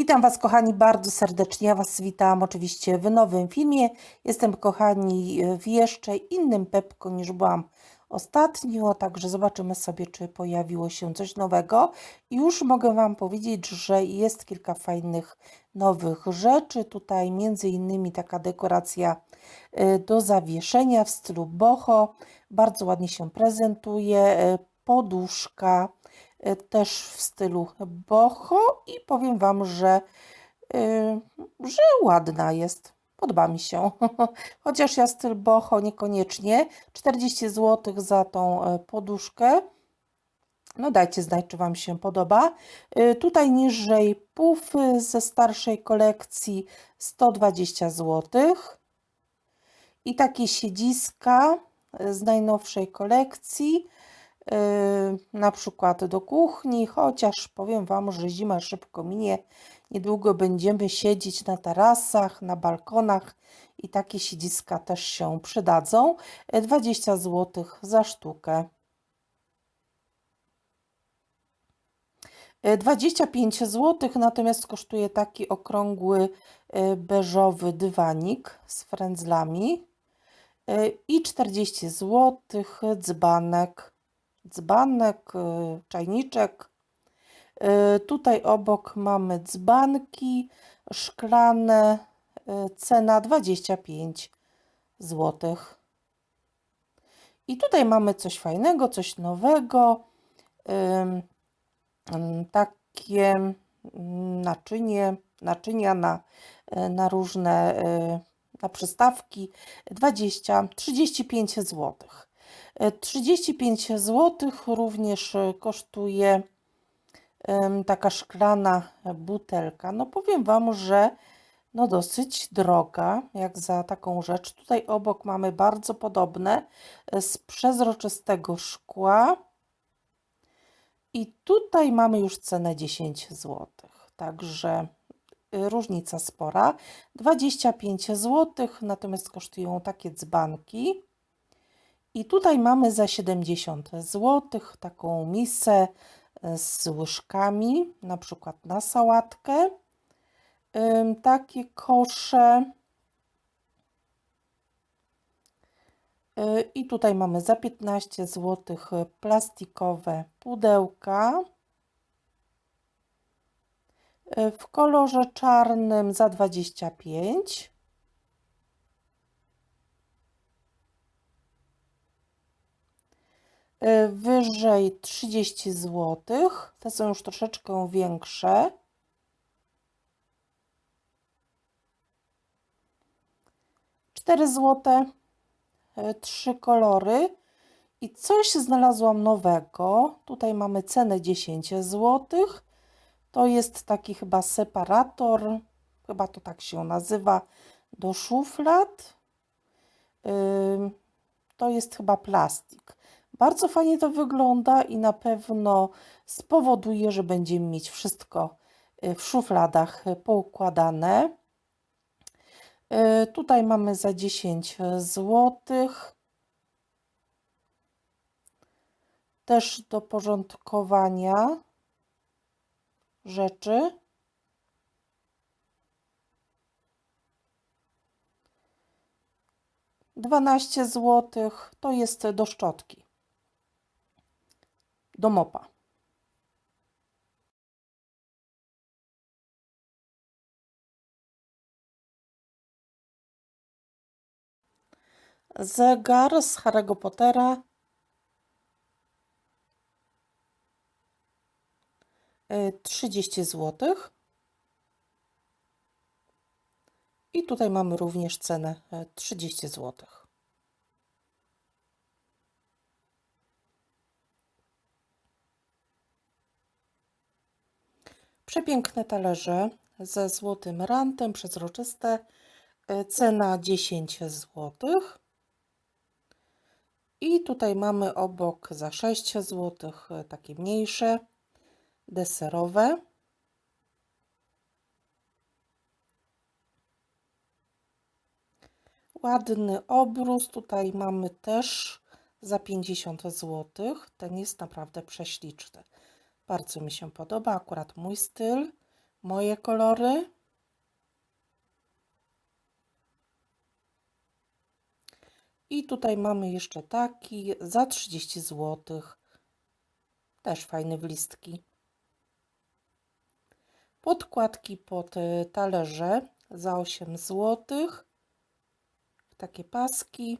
Witam Was, kochani, bardzo serdecznie. Ja Was witam oczywiście w nowym filmie. Jestem, kochani, w jeszcze innym Pepko niż byłam ostatnio, także zobaczymy sobie, czy pojawiło się coś nowego. Już mogę Wam powiedzieć, że jest kilka fajnych nowych rzeczy. Tutaj między innymi taka dekoracja y, do zawieszenia w stylu boho. Bardzo ładnie się prezentuje. Poduszka y, też w stylu boho i powiem Wam, że, yy, że ładna jest. Podoba mi się. Chociaż ja styl boho niekoniecznie. 40 zł za tą e, poduszkę. No dajcie znać, czy Wam się podoba. Tutaj niżej pufy ze starszej kolekcji 120 zł. I takie siedziska z najnowszej kolekcji na przykład do kuchni, chociaż powiem Wam, że zima szybko minie. Niedługo będziemy siedzieć na tarasach, na balkonach i takie siedziska też się przydadzą. 20 zł za sztukę. 25 zł, natomiast kosztuje taki okrągły beżowy dywanik z frędzlami i 40 zł dzbanek dzbanek, y, czajniczek. Y, tutaj obok mamy dzbanki szklane, y, cena 25 zł. I tutaj mamy coś fajnego, coś nowego. Takie naczynie, naczynia na, na różne na przystawki 20, 35 złotych. 35 zł również e, kosztuje taka szklana butelka. No powiem Wam, że no dosyć droga, jak za taką rzecz. Tutaj obok mamy bardzo podobne e, z przezroczystego szkła. I tutaj mamy już cenę 10 zł. Także e, różnica spora. 25 zł, natomiast kosztują takie dzbanki. I tutaj mamy za 70 zł taką misę e, z łyżkami, na przykład na sałatkę. Takie kosze. E, I tutaj mamy za 15 zł plastikowe pudełka. E, w kolorze czarnym za 25 wyżej 30 zł. Te są już troszeczkę większe. Cztery złote, y, trzy kolory. I coś znalazłam nowego. Tutaj mamy cenę 10 zł. To jest taki chyba separator, chyba to tak się nazywa, do szuflad. To jest chyba plastik. Bardzo fajnie to wygląda i na pewno spowoduje, że będziemy mieć wszystko y, w szufladach y, poukładane. Y, tutaj mamy za 10 zł. Też do porządkowania rzeczy. Dwanaście złotych to jest do szczotki do mopa. Zegar z Harry'ego Pottera. Y, trzydzieści zł. I tutaj mamy również cenę 30 y, złotych. Przepiękne talerze ze złotym rantem, przezroczyste. E, cena 10 zł. I tutaj mamy obok za 6 zł e, takie mniejsze, deserowe. Ładny obrus. Tutaj mamy też za 50 zł. Ten jest naprawdę prześliczny. Bardzo mi się podoba, akurat mój styl. moje kolory. I tutaj mamy jeszcze taki za 30 zł. Też fajny w listki. Podkładki pod y, talerze za 8 zł. Takie paski.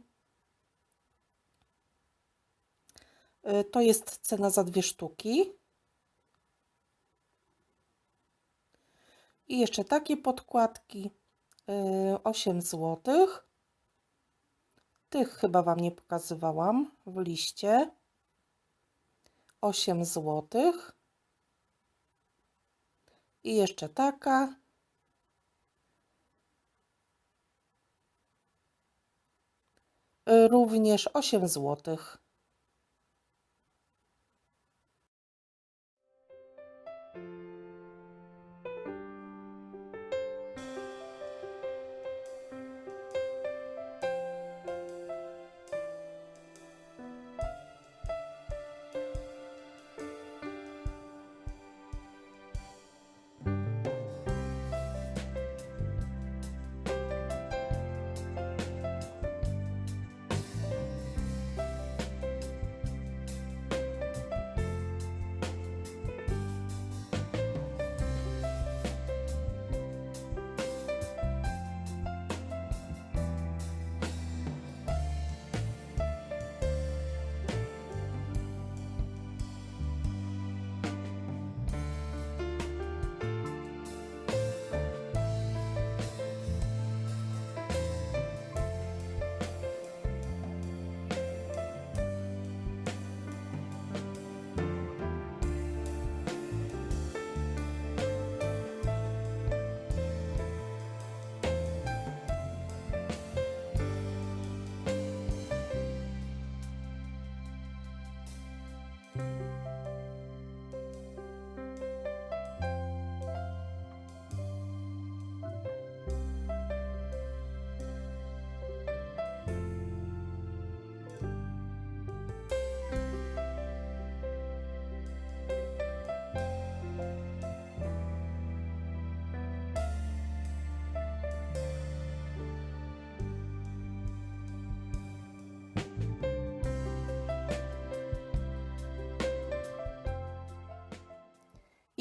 Y, To jest cena za dwie sztuki. I jeszcze takie podkładki. y, 8 zł. Tych chyba Wam nie pokazywałam w liście. 8 zł. I jeszcze taka. Y, Również 8 zł.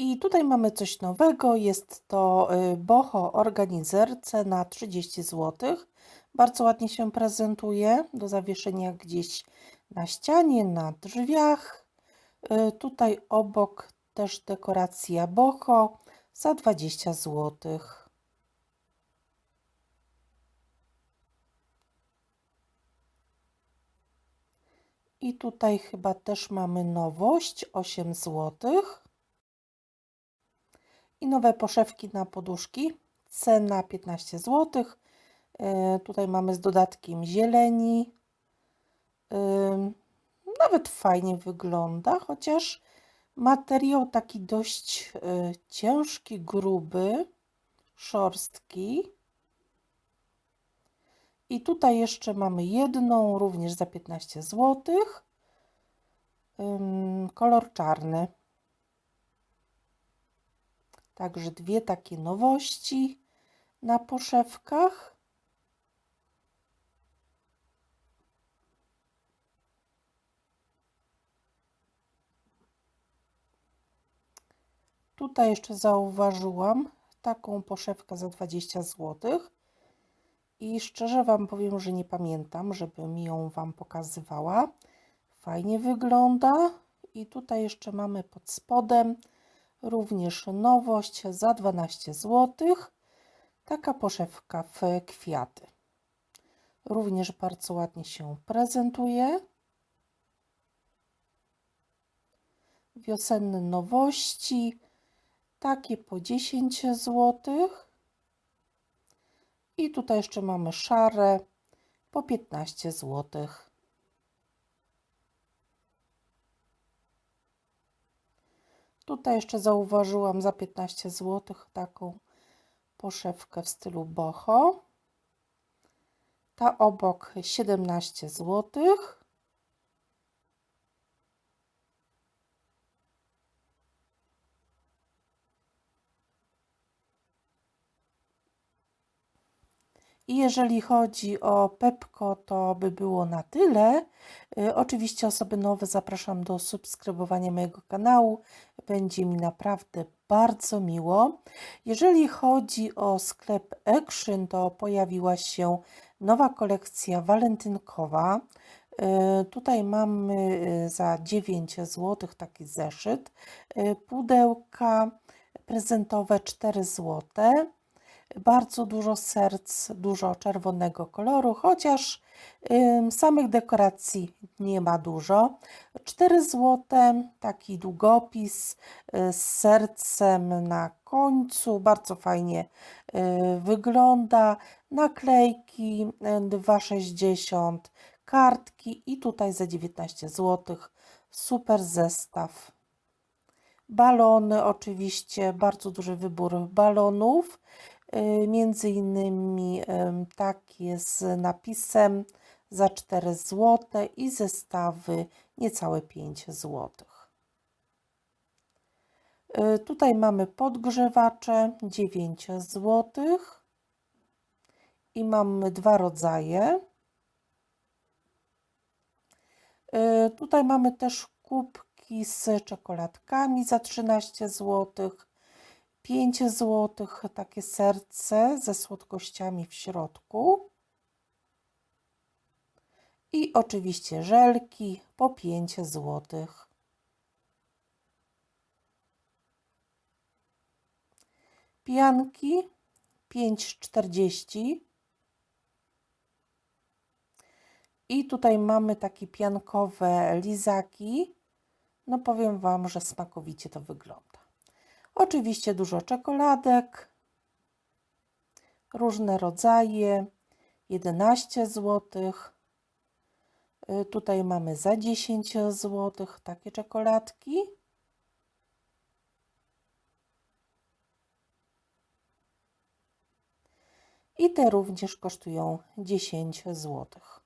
I tutaj mamy coś nowego. Jest to y, Boho Organizer, cena 30 zł. Bardzo ładnie się prezentuje do zawieszenia gdzieś na ścianie, na drzwiach. Y, Tutaj obok też dekoracja Boho za 20 zł. I tutaj chyba też mamy nowość 8 zł. I nowe poszewki na poduszki. Cena 15 zł. Tutaj mamy z dodatkiem zieleni. Ym, Nawet fajnie wygląda, chociaż materiał taki dość y, ciężki, gruby, szorstki. I tutaj jeszcze mamy jedną, również za 15 zł. Kolor czarny. Także dwie takie nowości na poszewkach. Tutaj jeszcze zauważyłam taką poszewkę za 20 zł. I szczerze Wam powiem, że nie pamiętam, żebym ją Wam pokazywała. Fajnie wygląda. I tutaj jeszcze mamy pod spodem również nowość za 12 zł. Taka poszewka w kwiaty. Również bardzo ładnie się prezentuje. Wiosenne nowości. Takie po 10 zł. I tutaj jeszcze mamy szare po 15 zł. Tutaj jeszcze zauważyłam za 15 zł taką poszewkę w stylu boho. Ta obok 17 zł. I jeżeli chodzi o Pepko, to by było na tyle. Y, oczywiście osoby nowe zapraszam do subskrybowania mojego kanału. Będzie mi naprawdę bardzo miło. Jeżeli chodzi o sklep Action, to pojawiła się nowa kolekcja walentynkowa. Y, Tutaj mamy y, za 9 zł taki zeszyt. Y, Pudełka prezentowe 4 zł. Bardzo dużo serc, dużo czerwonego koloru, chociaż samych dekoracji nie ma dużo. 4 zł, taki długopis y, z sercem na końcu, bardzo fajnie y, wygląda. Naklejki y, 2,60 kartki i tutaj za 19 zł super zestaw. Balony, oczywiście, bardzo duży wybór balonów, y, między innymi ym, takie z napisem za 4 zł i zestawy niecałe 5 zł. Y, Tutaj mamy podgrzewacze 9 zł i mamy dwa rodzaje. Y, Tutaj mamy też kubki z czekoladkami za 13 zł. 5 zł takie serce ze słodkościami w środku. I oczywiście żelki po 5 zł. Pianki 5,40. I tutaj mamy takie piankowe lizaki. No powiem Wam, że smakowicie to wygląda. Oczywiście dużo czekoladek, różne rodzaje, 11 zł. Tutaj mamy za 10 zł takie czekoladki. I te również kosztują 10 złotych.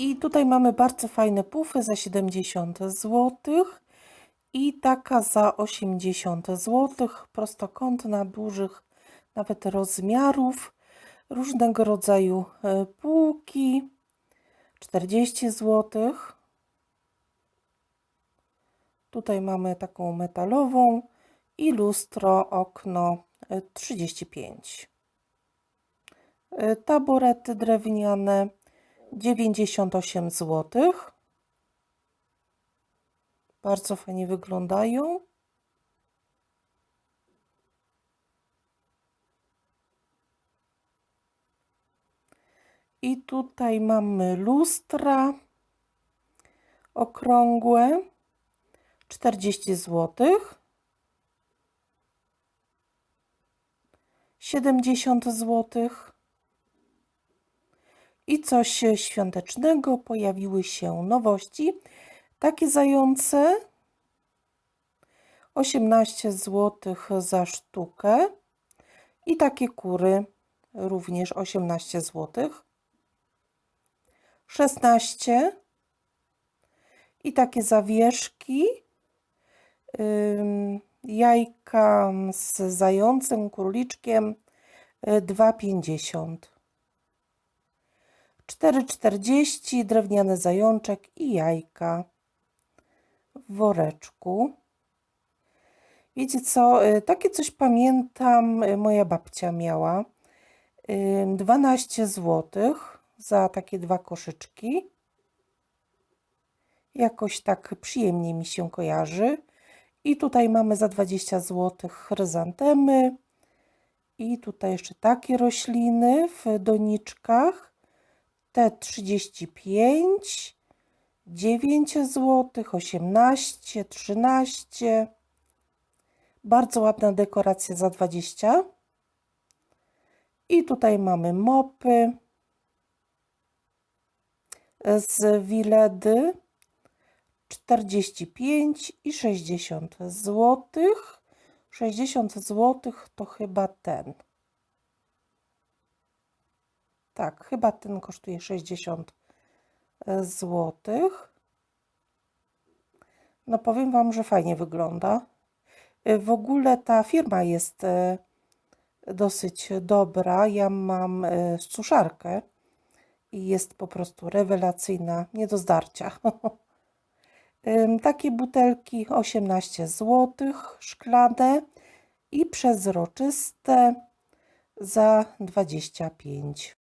I tutaj mamy bardzo fajne pufy za 70 zł i taka za 80 zł, prostokątna, dużych nawet rozmiarów, różnego rodzaju e, półki, 40 zł. Tutaj mamy taką metalową i lustro, okno y, 35. Y, Taborety drewniane 98 zł. Bardzo fajnie wyglądają. I tutaj mamy lustra okrągłe 40 zł. 70 zł. I coś świątecznego, pojawiły się nowości. Takie zające 18 zł za sztukę. I takie kury również 18 zł. 16 i takie zawieszki, jajka z zającem, króliczkiem y, 2,50. 4,40 drewniany zajączek i jajka w woreczku. Wiecie co, y, takie coś pamiętam, y, moja babcia miała. Ym, 12 złotych za takie dwa koszyczki. Jakoś tak przyjemnie mi się kojarzy. I tutaj mamy za 20 zł chryzantemy. I tutaj jeszcze takie rośliny w doniczkach. Te 35, 9 zł, 18, 13. Bardzo ładna dekoracja za 20. I tutaj mamy mopy z Wiledy 45 i 60 zł. 60 zł to chyba ten. Tak, chyba ten kosztuje 60 zł. No powiem Wam, że fajnie wygląda. W ogóle ta firma jest e, dosyć dobra. Ja mam e, suszarkę i jest po prostu rewelacyjna, nie do zdarcia. Takie butelki 18 zł, szklane i przezroczyste za 25.